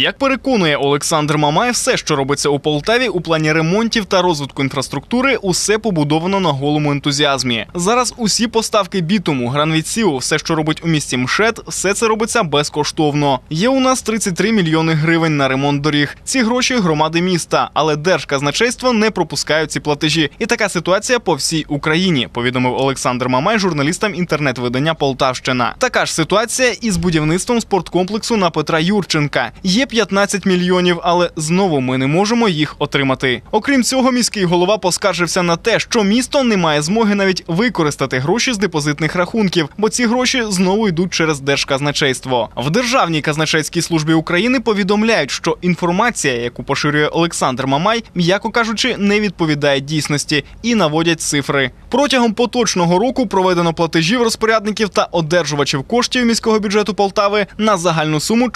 Як переконує Олександр Мамай, все, що робиться у Полтаві у плані ремонтів та розвитку інфраструктури, усе побудовано на голому ентузіазмі. Зараз усі поставки бітуму, гранвідсіву, все, що робить у місті МШЕТ, все це робиться безкоштовно. Є у нас 33 мільйони гривень на ремонт доріг. Ці гроші громади міста, але держказначейство не пропускають ці платежі. І така ситуація по всій Україні, повідомив Олександр Мамай журналістам інтернет-видання Полтавщина. Така ж ситуація із будівництвом спорткомплексу на Петра Юрченка. Є 15 мільйонів, але знову ми не можемо їх отримати. Окрім цього, міський голова поскаржився на те, що місто не має змоги навіть використати гроші з депозитних рахунків, бо ці гроші знову йдуть через держказначейство. В Державній казначейській службі України повідомляють, що інформація, яку поширює Олександр Мамай, м'яко кажучи, не відповідає дійсності і наводять цифри. Протягом поточного року проведено платежів розпорядників та одержувачів коштів міського бюджету Полтави на загальну суму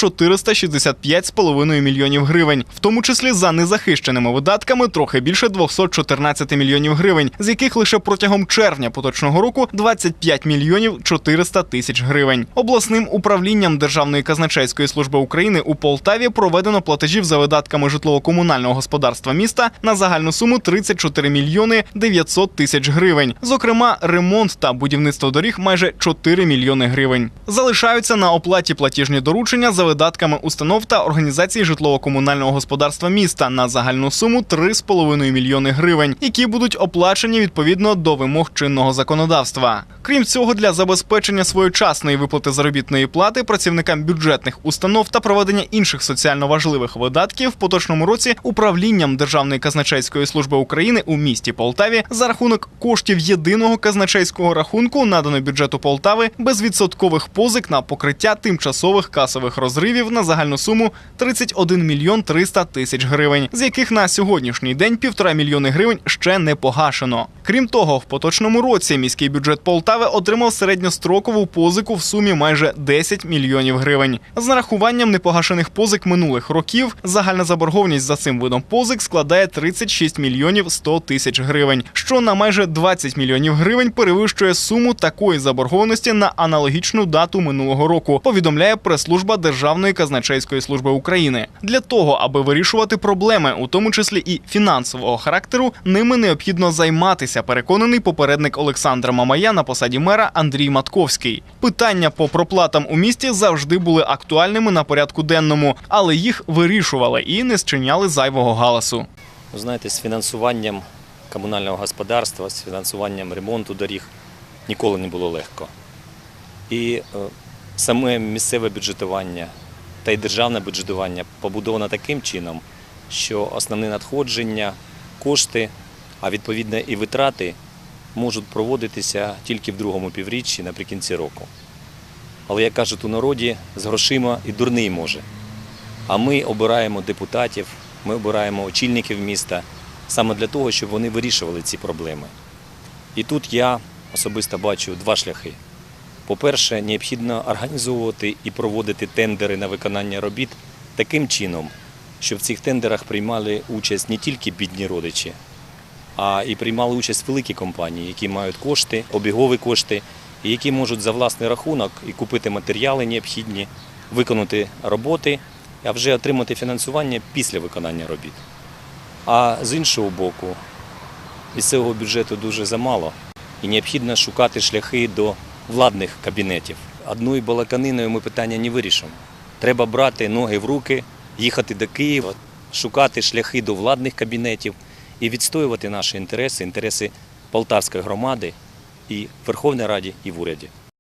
465,5 мільйонів гривень, в тому числі за незахищеними видатками трохи більше 214 мільйонів гривень, з яких лише протягом червня поточного року 25 мільйонів 400 тисяч гривень. Обласним управлінням Державної казначейської служби України у Полтаві проведено платежів за видатками житлово-комунального господарства міста на загальну суму 34 мільйони 900 тисяч гривень. Зокрема, ремонт та будівництво доріг майже 4 мільйони гривень. Залишаються на оплаті платіжні доручення за видатками установ та організацій житлово-комунального господарства міста на загальну суму 3,5 мільйони гривень, які будуть оплачені відповідно до вимог чинного законодавства. Крім цього, для забезпечення своєчасної виплати заробітної плати працівникам бюджетних установ та проведення інших соціально важливих видатків в поточному році управлінням Державної казначейської служби України у місті Полтаві за рахунок коштів єдиного казначейського рахунку надано бюджету Полтави безвідсоткових позик на покриття тимчасових касових розривів на загальну суму 31 мільйон 300 тисяч гривень, з яких на сьогоднішній день півтора мільйони гривень ще не погашено. Крім того, в поточному році міський бюджет Полтави отримав середньострокову позику в сумі майже 10 мільйонів гривень. З нарахуванням непогашених позик минулих років загальна заборгованість за цим видом позик складає 36 мільйонів 100 тисяч гривень, що на майже 20 мільйонів гривень перевищує суму такої заборгованості на аналогічну дату минулого року. Повідомляє прес-служба Державної казначейської служби України. Для того, аби вирішувати проблеми, у тому числі і фінансового характеру, ними необхідно займатися. Переконаний попередник Олександра Мамая на посаді мера Андрій Матковський. Питання по проплатам у місті завжди були актуальними на порядку денному, але їх вирішували і не зчиняли зайвого галасу. Знаєте, з фінансуванням комунального господарства, з фінансуванням ремонту доріг ніколи не було легко. І е, саме місцеве бюджетування та й державне бюджетування побудовано таким чином, що основні надходження, кошти, а відповідно і витрати можуть проводитися тільки в другому півріччі наприкінці року. Але як кажуть у народі, з грошима і дурний може. А ми обираємо депутатів, ми обираємо очільників міста саме для того, щоб вони вирішували ці проблеми. І тут я особисто бачу два шляхи. По-перше, необхідно організовувати і проводити тендери на виконання робіт таким чином, щоб в цих тендерах приймали участь не тільки бідні родичі, а і приймали участь великі компанії, які мають кошти, обігові кошти, і які можуть за власний рахунок і купити матеріали необхідні, виконати роботи, а вже отримати фінансування після виконання робіт. А з іншого боку, місцевого бюджету дуже замало і необхідно шукати шляхи до владних кабінетів. Одною балаканиною ми питання не вирішимо. Треба брати ноги в руки, їхати до Києва, шукати шляхи до владних кабінетів і відстоювати наші інтереси, інтереси Полтавської громади і в Верховній Раді, і в уряді.